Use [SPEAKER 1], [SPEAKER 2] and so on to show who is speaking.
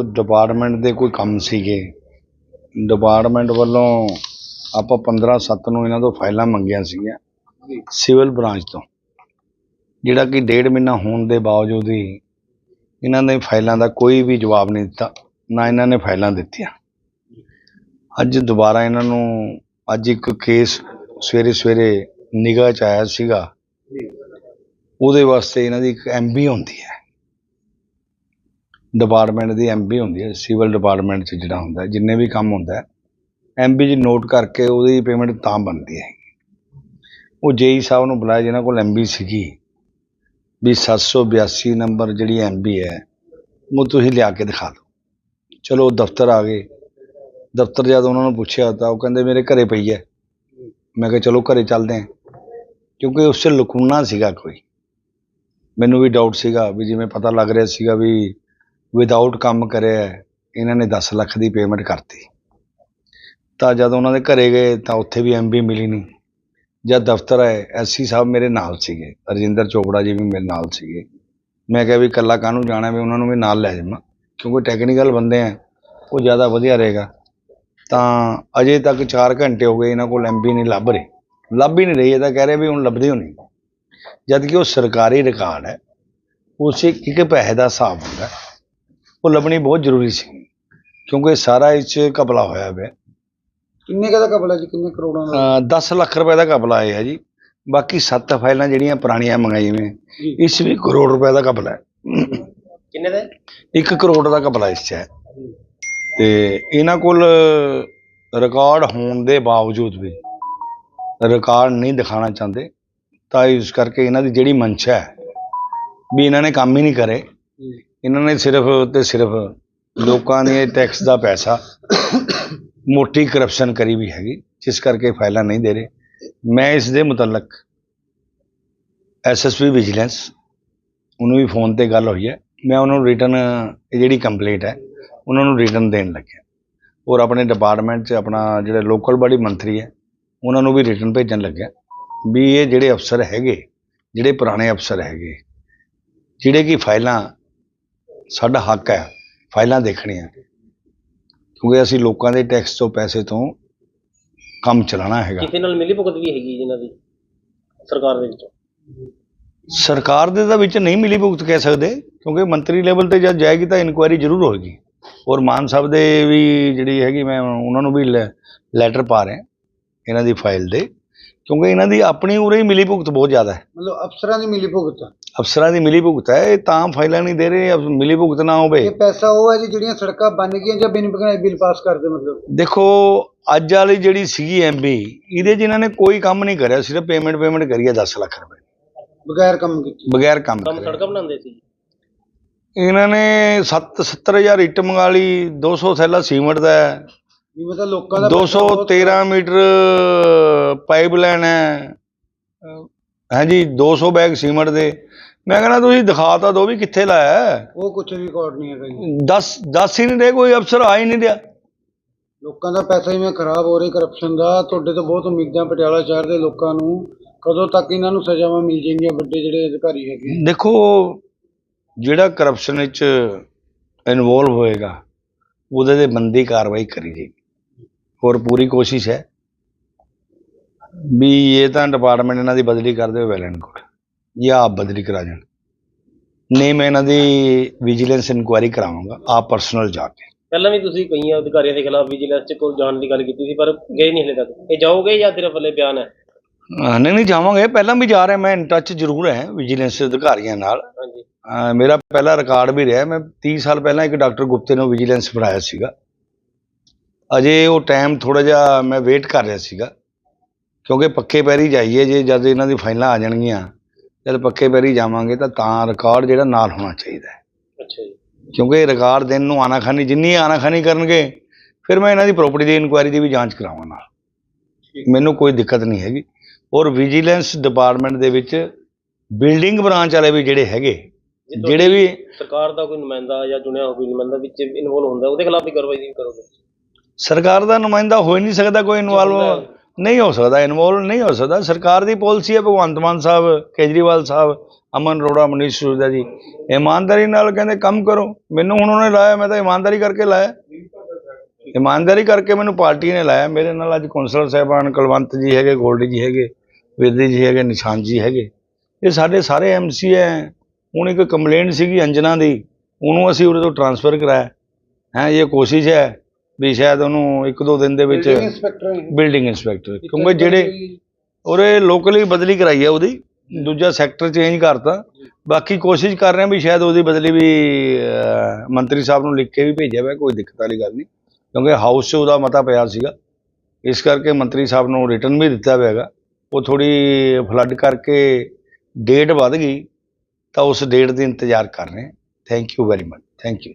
[SPEAKER 1] Department ਦੇ ਕੋਈ ਕੰਮ ਸੀਗੇ। ਡਿਪਾਰਟਮੈਂਟ ਵੱਲੋਂ ਆਪਾਂ 15 7 ਨੂੰ ਇਹਨਾਂ ਤੋਂ ਫਾਈਲਾਂ ਮੰਗੀਆਂ ਸੀਗੀਆਂ ਸਿਵਲ ਬ੍ਰਾਂਚ ਤੋਂ। ਜਿਹੜਾ ਕਿ ਡੇਢ ਮਹੀਨਾ ਹੋਣ ਦੇ ਬਾਵਜੂਦ ਹੀ ਇਹਨਾਂ ਨੇ ਫਾਈਲਾਂ ਦਾ ਕੋਈ ਵੀ ਜਵਾਬ ਨਹੀਂ ਦਿੱਤਾ, ਨਾ ਇਹਨਾਂ ਨੇ ਫਾਈਲਾਂ ਦਿੱਤੀਆਂ। ਅੱਜ ਦੁਬਾਰਾ ਇਹਨਾਂ ਨੂੰ ਅੱਜ ਇੱਕ ਕੇਸ ਸਵੇਰੇ ਸਵੇਰੇ ਨਿਗਾਹ ਚ ਆਇਆ ਸੀਗਾ। ਉਹਦੇ ਵਾਸਤੇ ਇਹਨਾਂ ਦੀ ਇੱਕ ਐਮਬੀ ਹੁੰਦੀ ਹੈ। ਡਿਪਾਰਟਮੈਂਟ ਦੀ ਐਮਬੀ ਹੁੰਦੀ ਹੈ ਸਿਵਲ ਡਿਪਾਰਟਮੈਂਟ ਚ ਜਿਹੜਾ ਹੁੰਦਾ ਜਿੰਨੇ ਵੀ ਕੰਮ ਹੁੰਦਾ ਹੈ ਐਮਬੀ ਚ ਨੋਟ ਕਰਕੇ ਉਹਦੀ ਪੇਮੈਂਟ ਤਾਂ ਬਣਦੀ ਹੈ। ਉਹ ਜੇਈ ਸਾਹਿਬ ਨੂੰ ਬੁਲਾਇਆ ਜਿਹਨਾਂ ਕੋਲ ਐਮਬੀ ਸੀਗੀ, ਵੀ 782 ਨੰਬਰ ਜਿਹੜੀ ਐਮਬੀ ਹੈ, ਉਹ ਤੁਸੀਂ ਲਿਆ ਕੇ ਦਿਖਾ ਦਿਓ। ਚਲੋ ਉਹ ਦਫ਼ਤਰ ਆ ਗਏ। ਦਫ਼ਤਰ ਜਦ ਉਹਨਾਂ ਨੂੰ ਪੁੱਛਿਆ ਤਾਂ ਉਹ ਕਹਿੰਦੇ, ਮੇਰੇ ਘਰੇ ਪਈ ਹੈ। ਮੈਂ ਕਿਹਾ, ਚਲੋ ਘਰੇ ਚੱਲਦੇ ਹਾਂ। ਕਿਉਂਕਿ ਉਸ 'ਚ ਲਕੂਨਾ ਸੀਗਾ ਕੋਈ। ਮੈਨੂੰ ਵੀ ਡਾਊਟ ਸੀਗਾ ਵੀ ਜਿਵੇਂ ਪਤਾ ਲੱਗ ਰਿਹਾ ਸੀਗਾ ਵੀ ਵਿਦਆਊਟ ਕੰਮ ਕਰਿਆ ਇਹਨਾਂ ਨੇ 10 ਲੱਖ ਦੀ ਪੇਮੈਂਟ ਕਰਤੀ। ਤਾਂ ਜਦ ਉਹਨਾਂ ਦੇ ਘਰੇ ਗਏ, ਤਾਂ ਉੱਥੇ ਵੀ ਐਮਬੀ ਮਿਲੀ ਨਹੀਂ। ਜਦ ਦਫ਼ਤਰ ਆਏ ਐਸਸੀ ਸਾਹਿਬ ਮੇਰੇ ਨਾਲ ਸੀਗੇ, ਰਜਿੰਦਰ ਚੋਪੜਾ ਜੀ ਵੀ ਮੇਰੇ ਨਾਲ ਸੀਗੇ। ਮੈਂ ਕਿਹਾ ਵੀ ਇਕੱਲਾ ਕਾਹਨੂੰ ਜਾਣਾ, ਵੀ ਉਹਨਾਂ ਨੂੰ ਵੀ ਨਾਲ ਲੈ ਜਾਵਾਂ, ਕਿਉਂਕਿ ਟੈਕਨੀਕਲ ਬੰਦੇ ਆ, ਉਹ ਜ਼ਿਆਦਾ ਵਧੀਆ ਰਹੇਗਾ। ਤਾਂ ਅਜੇ ਤੱਕ 4 ਘੰਟੇ ਹੋ ਗਏ ਇਹਨਾਂ ਕੋਲ ਐਮਬੀ ਨਹੀਂ ਲੱਭ ਰਹੀ। ਲੱਭ ਹੀ ਨਹੀਂ ਰਹੀ, ਇਹ ਤਾਂ ਕਹਿ ਰਹੇ ਵੀ ਹੁਣ ਲੱਭਦੀ ਹੋਣੀ। ਜਦ ਕਿ ਉਹ ਸਰਕਾਰੀ ਰਿਕਾਰਡ ਹੈ, ਉਸੇ ਇੱਕ ਪੈਸੇ ਦਾ ਹਿਸਾਬ ਹੁੰਦਾ ਉਹ ਲੱਭਣੀ ਬਹੁਤ ਜ਼ਰੂਰੀ ਸੀ ਕਿਉਂਕਿ ਸਾਰਾ ਇਹ 'ਚ ਘਪਲਾ ਹੋਇਆ ਹੈ
[SPEAKER 2] ਕਿੰਨੇ ਕਾ ਦਾ ਕਬਲਾ ਜੀ? ਕਿੰਨੇ ਕਰੋੜਾਂ ਦਾ?
[SPEAKER 1] ਅ, 10 ਲੱਖ ਰੁਪਏ ਦਾ ਘਪਲਾ ਆਇਆ ਹੈ ਜੀ। ਬਾਕੀ 7 ਫਾਈਲਾਂ ਜਿਹੜੀਆਂ ਪੁਰਾਣੀਆਂ ਮੰਗਾਈਆਂ ਨੇ
[SPEAKER 2] ਜੀ।
[SPEAKER 1] ਇਸ ਵੀ ਕਰੋੜ ਰੁਪਏ ਦਾ ਘਪਲਾ ਹੈ।
[SPEAKER 2] ਕਿੰਨੇ ਦਾ
[SPEAKER 1] 1 ਕਰੋੜ ਦਾ ਘਪਲਾ ਇਸ 'ਚ ਹੈ। ਤੇ ਇਹਨਾਂ ਕੋਲ ਰਿਕਾਰਡ ਹੋਣ ਦੇ ਬਾਵਜੂਦ ਵੀ ਰਿਕਾਰਡ ਨਹੀਂ ਦਿਖਾਣਾ ਚਾਹੁੰਦੇ ਤਾਂ ਇਸ ਕਰਕੇ ਇਹਨਾਂ ਦੀ ਜਿਹੜੀ ਮਨਸ਼ਾ ਹੈ ਵੀ ਇਹਨਾਂ ਨੇ ਕੰਮ ਹੀ ਨਹੀਂ ਕਰੇ। ਇਹਨਾਂ ਨੇ ਸਿਰਫ ਤੇ ਸਿਰਫ ਲੋਕਾਂ ਦੇ ਟੈਕਸ ਦਾ ਪੈਸਾ ਮੋਟੀ ਕਰਪਸ਼ਨ ਕਰੀ ਵੀ ਹੈਗੀ, ਜਿਸ ਕਰਕੇ ਫਾਈਲਾਂ ਨਹੀਂ ਦੇ ਰਹੇ। ਮੈਂ ਇਸ ਦੇ ਮੁਤਲਕ ਐਸਐਸਪੀ ਵਿਜੀਲੈਂਸ ਉਹਨੂੰ ਵੀ ਫੋਨ ਤੇ ਗੱਲ ਹੋਈ ਹੈ। ਮੈਂ ਉਹਨਾਂ ਨੂੰ ਰਿਟਰਨ ਜਿਹੜੀ ਕੰਪਲੇਂਟ ਹੈ, ਉਹਨਾਂ ਨੂੰ ਰਿਟਰਨ ਦੇਣ ਲੱਗਿਆ। ਔਰ ਆਪਣੇ ਡਿਪਾਰਟਮੈਂਟ 'ਚ ਆਪਣਾ ਜਿਹੜੇ ਲੋਕਲ ਬਾਡੀ ਮੰਤਰੀ ਹੈ, ਉਹਨਾਂ ਨੂੰ ਵੀ ਰਿਟਰਨ ਭੇਜਣ ਲੱਗਿਆ ਵੀ ਇਹ ਜਿਹੜੇ ਅਫਸਰ ਹੈਗੇ, ਜਿਹੜੇ ਪੁਰਾਣੇ ਅਫਸਰ ਹੈਗੇ, ਜਿਹੜੇ ਕਿ ਫਾਈਲਾਂ ਸਾਡਾ ਹੱਕ ਹੈ ਫਾਈਲਾਂ ਦੇਖਣੀਆਂ। ਕਿਉਂਕਿ ਅਸੀਂ ਲੋਕਾਂ ਦੇ ਟੈਕਸ ਤੋਂ ਪੈਸੇ ਤੋਂ ਕੰਮ ਚਲਾਉਣਾ ਹੈਗਾ।
[SPEAKER 3] ਕਿਸੇ ਨਾਲ ਮਿਲੀ ਭੁਗਤ ਵੀ ਹੈਗੀ ਜਿਨ੍ਹਾਂ ਦੀ ਸਰਕਾਰ ਦੇ ਵਿੱਚ?
[SPEAKER 1] ਸਰਕਾਰ ਦੇ ਤਾਂ ਵਿੱਚ ਨਹੀਂ ਮਿਲੀ ਭੁਗਤ ਕਹਿ ਸਕਦੇ ਕਿਉਂਕਿ ਮੰਤਰੀ ਲੈਵਲ ਤੇ ਜਦ ਜਾਏਗੀ ਤਾਂ ਇਨਕੁਆਇਰੀ ਜ਼ਰੂਰ ਹੋਏਗੀ। ਔਰ ਮਾਨ ਸਾਹਿਬ ਦੇ ਵੀ ਜਿਹੜੀ ਹੈਗੀ ਮੈਂ ਉਹਨਾਂ ਨੂੰ ਵੀ ਲੈਟਰ ਪਾ ਰਿਹਾ ਇਹਨਾਂ ਦੀ ਫਾਈਲ ਦੇ। ਕਿਉਂਕਿ ਇਹਨਾਂ ਦੀ ਆਪਣੀ ਉਰੇ ਹੀ ਮਿਲੀ ਭੁਗਤ ਬਹੁਤ ਜ਼ਿਆਦਾ ਹੈ।
[SPEAKER 2] ਮਤਲਬ ਅਫਸਰਾਂ ਦੀ ਮਿਲੀ ਭੁਗਤ।
[SPEAKER 1] ਅਫਸਰਾਂ ਦੀ ਮਿਲੀ ਭੁਗਤ ਹੈ ਇਹ ਤਾਂ ਫਾਈਲਾਂ ਨਹੀਂ ਦੇ ਰਹੇ ਅਫ- ਮਿਲੀ ਭੁਗਤ ਨਾ ਹੋਵੇ।
[SPEAKER 2] ਇਹ ਪੈਸਾ ਉਹ ਹੈ ਜੀ ਜਿਹੜੀਆਂ ਸੜਕਾਂ ਬਣ ਗਈਆਂ ਜਾਂ ਬਿਨ ਬਗਾਏ ਬਿੱਲ ਪਾਸ ਕਰਦੇ ਮਤਲਬ।
[SPEAKER 1] ਦੇਖੋ ਅੱਜ ਵਾਲੀ ਜਿਹੜੀ ਸੀਗੀ ਐਮਬੀ ਇਹਦੇ 'ਚ ਇਹਨਾਂ ਨੇ ਕੋਈ ਕੰਮ ਨਹੀਂ ਕਰਿਆ ਸਿਰਫ ਪੇਮੈਂਟ ਪੇਮੈਂਟ ਕਰੀ ਹੈ 10 ਲੱਖ ਰੁਪਏ।
[SPEAKER 2] ਬਗੈਰ ਕੰਮ ਕੀਤੇ।
[SPEAKER 1] ਬਗੈਰ ਕੰਮ
[SPEAKER 3] ਕੰਮ ਸੜਕਾਂ ਬਣਾਉਂਦੇ ਸੀ।
[SPEAKER 1] ਇਹਨਾਂ ਨੇ 7 70000 ਇੱਟ ਮੰਗਾ ਲਈ 200 ਥੈਲਾ ਸੀਮੈਂਟ ਦਾ ਹੈ।
[SPEAKER 2] ਵੀ ਮਤਲਬ ਲੋਕਾਂ ਦਾ ਪੈਸਾ ਬਹੁਤ-
[SPEAKER 1] 213 ਮੀਟਰ ਪਾਈਪਲਾਈਨ ਹੈ। ਹਾਂਜੀ 200 ਬੈਗ ਸੀਮੈਂਟ ਦੇ। ਮੈਂ ਕਹਿੰਦਾ ਤੁਸੀਂ ਦਿਖਾ ਤਾਂ ਦੋ ਵੀ ਕਿੱਥੇ ਲਾਇਆ ਹੈ।
[SPEAKER 2] ਉਹ ਕੁਝ ਰਿਕਾਰਡ ਨਹੀਂ ਹੈਗਾ ਜੀ
[SPEAKER 1] 10 10 ਹੀ ਨਹੀਂ ਰਹੇ ਕੋਈ ਅਫਸਰ ਆ ਹੀ ਨਹੀਂ ਰਿਹਾ।
[SPEAKER 2] ਲੋਕਾਂ ਦਾ ਪੈਸਾ ਇਵੇਂ ਖਰਾਬ ਹੋ ਰਿਹਾ ਕਰਪਸ਼ਨ ਦਾ। ਤੁਹਾਡੇ ਤੋਂ ਬਹੁਤ ਉਮੀਦਾਂ ਪਟਿਆਲਾ ਸ਼ਹਿਰ ਦੇ ਲੋਕਾਂ ਨੂੰ। ਕਦੋਂ ਤੱਕ ਇਹਨਾਂ ਨੂੰ ਸਜ਼ਾਵਾਂ ਮਿਲ ਜਾਣਗੀਆਂ ਵੱਡੇ ਜਿਹੜੇ ਅਧਿਕਾਰੀ ਹੈਗੇ?
[SPEAKER 1] ਦੇਖੋ ਜਿਹੜਾ ਕਰਪਸ਼ਨ ਵਿੱਚ ਇਨਵੋਲਵ ਹੋਏਗਾ ਉਹਦੇ ਤੇ ਬੰਦੀ ਕਾਰਵਾਈ ਕਰੀ ਜਾਏਗੀ। ਹੋਰ ਪੂਰੀ ਕੋਸ਼ਿਸ਼ ਹੈ ਵੀ ਇਹ ਤਾਂ ਡਿਪਾਰਟਮੈਂਟ ਇਹਨਾਂ ਦੀ ਬਦਲੀ ਕਰ ਦਿਓ ਵੈਲ ਐਂਡ ਗੁੱਡ ਜਾਂ ਆਪ ਬਦਲੀ ਕਰਾ ਜਾਣ। ਨਹੀਂ ਮੈਂ ਇਹਨਾਂ ਦੀ ਵਿਜੀਲੈਂਸ ਇਨਕੁਆਇਰੀ ਕਰਾਵਾਂਗਾ ਆਪ ਪਰਸਨਲ ਜਾ ਕੇ।
[SPEAKER 3] ਪਹਿਲਾਂ ਵੀ ਤੁਸੀਂ ਕਈਆਂ ਅਧਿਕਾਰੀਆਂ ਦੇ ਖਿਲਾਫ ਵਿਜੀਲੈਂਸ ਚ ਕੋਲ ਜਾਣ ਦੀ ਗੱਲ ਕੀਤੀ ਸੀ ਪਰ ਗਏ ਨਹੀਂ ਹਲੇ ਤੱਕ। ਇਹ ਜਾਓਗੇ ਜਾਂ ਸਿਰਫ ਹਲੇ ਬਿਆਨ ਹੈ?
[SPEAKER 1] ਨਹੀਂ ਨਹੀਂ ਜਾਵਾਂਗੇ। ਪਹਿਲਾਂ ਵੀ ਜਾ ਰਿਹਾ ਮੈਂ ਇਨ ਟੱਚ ਜ਼ਰੂਰ ਹੈ ਵਿਜੀਲੈਂਸ ਅਧਿਕਾਰੀਆਂ ਨਾਲ।
[SPEAKER 3] ਹਾਂਜੀ।
[SPEAKER 1] ਮੇਰਾ ਪਹਿਲਾ ਰਿਕਾਰਡ ਵੀ ਰਿਹਾ ਮੈਂ 30 ਸਾਲ ਪਹਿਲਾਂ ਇੱਕ ਡਾਕਟਰ ਗੁਪਤੇ ਨੂੰ ਵਿਜੀਲੈਂਸ ਬਣਾਇਆ ਸੀਗਾ। ਅਜੇ ਉਹ ਟਾਈਮ ਥੋੜਾ ਜਿਹਾ ਮੈਂ ਵੇਟ ਕਰ ਰਿਹਾ ਸੀਗਾ ਕਿਉਂਕਿ ਪੱਕੇ ਪੈਰੀ ਜਾਈਏ ਜੇ ਜਦ ਇਹਨਾਂ ਦੀ ਫਾਈਲਾਂ ਆ ਜਾਣਗੀਆਂ ਜਦ ਪੱਕੇ ਪੈਰੀ ਜਾਵਾਂਗੇ ਤਾਂ ਤਾਂ ਰਿਕਾਰਡ ਜਿਹੜਾ ਨਾਲ ਹੋਣਾ ਚਾਹੀਦਾ ਹੈ।
[SPEAKER 3] ਅੱਛਾ ਜੀ।
[SPEAKER 1] ਕਿਉਂਕਿ ਰਿਕਾਰਡ ਦੇਣ ਨੂੰ ਆਨਾਖਾਨੀ ਜਿੰਨੀ ਆਨਾਖਾਨੀ ਕਰਨਗੇ ਫਿਰ ਮੈਂ ਇਹਨਾਂ ਦੀ ਪ੍ਰਾਪਰਟੀ ਦੀ ਇਨਕੁਆਇਰੀ ਦੀ ਵੀ ਜਾਂਚ ਕਰਾਵਾਂ ਨਾਲ। ਮੈਨੂੰ ਕੋਈ ਦਿੱਕਤ ਨਹੀਂ ਹੈਗੀ। ਔਰ ਵਿਜੀਲੈਂਸ ਡਿਪਾਰਟਮੈਂਟ ਦੇ ਵਿੱਚ ਬਿਲਡਿੰਗ ਬ੍ਰਾਂਚ ਵਾਲੇ ਵੀ ਜਿਹੜੇ ਹੈਗੇ ਜਿਹੜੇ ਵੀ
[SPEAKER 3] ਸਰਕਾਰ ਦਾ ਕੋਈ ਨੁਮਾਇੰਦਾ ਜਾਂ ਚੁਣਿਆ ਹੋਇਆ ਕੋਈ ਨੁਮਾਇੰਦਾ ਵਿੱਚ ਇਨਵੋਲ ਹੁੰਦਾ ਉਹਦੇ ਖਿਲਾਫ ਵੀ ਕਾਰਵਾਈ ਕਰੋਗੇ
[SPEAKER 1] ਸਰਕਾਰ ਦਾ ਨੁਮਾਇੰਦਾ ਹੋ ਹੀ ਨਹੀਂ ਸਕਦਾ ਕੋਈ ਇਨਵੋਲਵ ਨਹੀਂ ਹੋ ਸਕਦਾ ਇਨਵੋਲਵ ਨਹੀਂ ਹੋ ਸਕਦਾ। ਸਰਕਾਰ ਦੀ ਪਾਲਿਸੀ ਹੈ ਭਗਵੰਤ ਮਾਨ ਸਾਹਿਬ ਕੇਜਰੀਵਾਲ ਸਾਹਿਬ ਅਮਨ ਅਰੋੜਾ ਮਨੀਸ਼ ਸਿਸੋਦੀਆ ਜੀ। ਇਮਾਨਦਾਰੀ ਨਾਲ ਕਹਿੰਦੇ ਕੰਮ ਕਰੋ। ਮੈਨੂੰ ਹੁਣ ਉਹਨੇ ਲਾਇਆ ਮੈਂ ਤਾਂ ਇਮਾਨਦਾਰੀ ਕਰਕੇ ਲਾਇਆ। ਇਮਾਨਦਾਰੀ ਕਰਕੇ ਮੈਨੂੰ ਪਾਰਟੀ ਨੇ ਲਾਇਆ। ਮੇਰੇ ਨਾਲ ਅੱਜ ਕੌਂਸਲਰ ਸਾਹਿਬਾਨ ਕੁਲਵੰਤ ਜੀ ਹੈਗੇ ਗੋਲਡੀ ਜੀ ਹੈਗੇ ਵਿਰਦੀ ਜੀ ਹੈਗੇ ਨਿਸ਼ਾਨ ਜੀ ਹੈਗੇ। ਇਹ ਸਾਡੇ ਸਾਰੇ ਐਮਸੀ ਹੈ ਹੁਣ ਇੱਕ ਕੰਪਲੇਂਟ ਸੀਗੀ ਅੰਜਨਾ ਦੀ। ਉਹਨੂੰ ਅਸੀਂ ਉਹਦੇ ਤੋਂ ਟਰਾਂਸਫਰ ਕਰਾਇਆ। ਹੈ ਇਹ ਕੋਸ਼ਿਸ਼ ਹੈ। ਵੀ ਸ਼ਾਇਦ ਉਹਨੂੰ ਇੱਕ ਦੋ ਦਿਨ ਦੇ ਵਿੱਚ
[SPEAKER 2] ਬਿਲਡਿੰਗ ਇੰਸਪੈਕਟਰ
[SPEAKER 1] ਬਿਲਡਿੰਗ ਇੰਸਪੈਕਟਰ ਕਿਉਂਕਿ ਜਿਹੜੇ ਉਹਰੇ ਲੋਕਲੀ ਬਦਲੀ ਕਰਾਈ ਹੈ ਉਹਦੀ ਦੂਜਾ ਸੈਕਟਰ ਚੇਂਜ ਕਰਤਾ। ਬਾਕੀ ਕੋਸ਼ਿਸ਼ ਕਰ ਰਹੇ ਹਾਂ ਵੀ ਸ਼ਾਇਦ ਉਹਦੀ ਬਦਲੀ ਵੀ ਮੰਤਰੀ ਸਾਹਿਬ ਨੂੰ ਲਿਖ ਕੇ ਵੀ ਭੇਜਿਆ ਹੋਇਆ ਕੋਈ ਦਿੱਕਤ ਵਾਲੀ ਗੱਲ ਨਹੀਂ। ਕਿਉਂਕਿ ਹਾਊਸ 'ਚ ਉਹਦਾ ਮਤਾ ਪਿਆ ਸੀਗਾ। ਇਸ ਕਰਕੇ ਮੰਤਰੀ ਸਾਹਿਬ ਨੂੰ ਰਿਟਰਨ ਵੀ ਦਿੱਤਾ ਹੋਇਆ ਹੈਗਾ। ਉਹ ਥੋੜੀ ਫਲੱਡ ਕਰਕੇ ਡੇਟ ਵੱਧ ਗਈ ਤਾਂ ਉਸ ਡੇਟ ਦੇ ਇੰਤਜ਼ਾਰ ਕਰ ਰਹੇ ਹਾਂ thank you very much thank you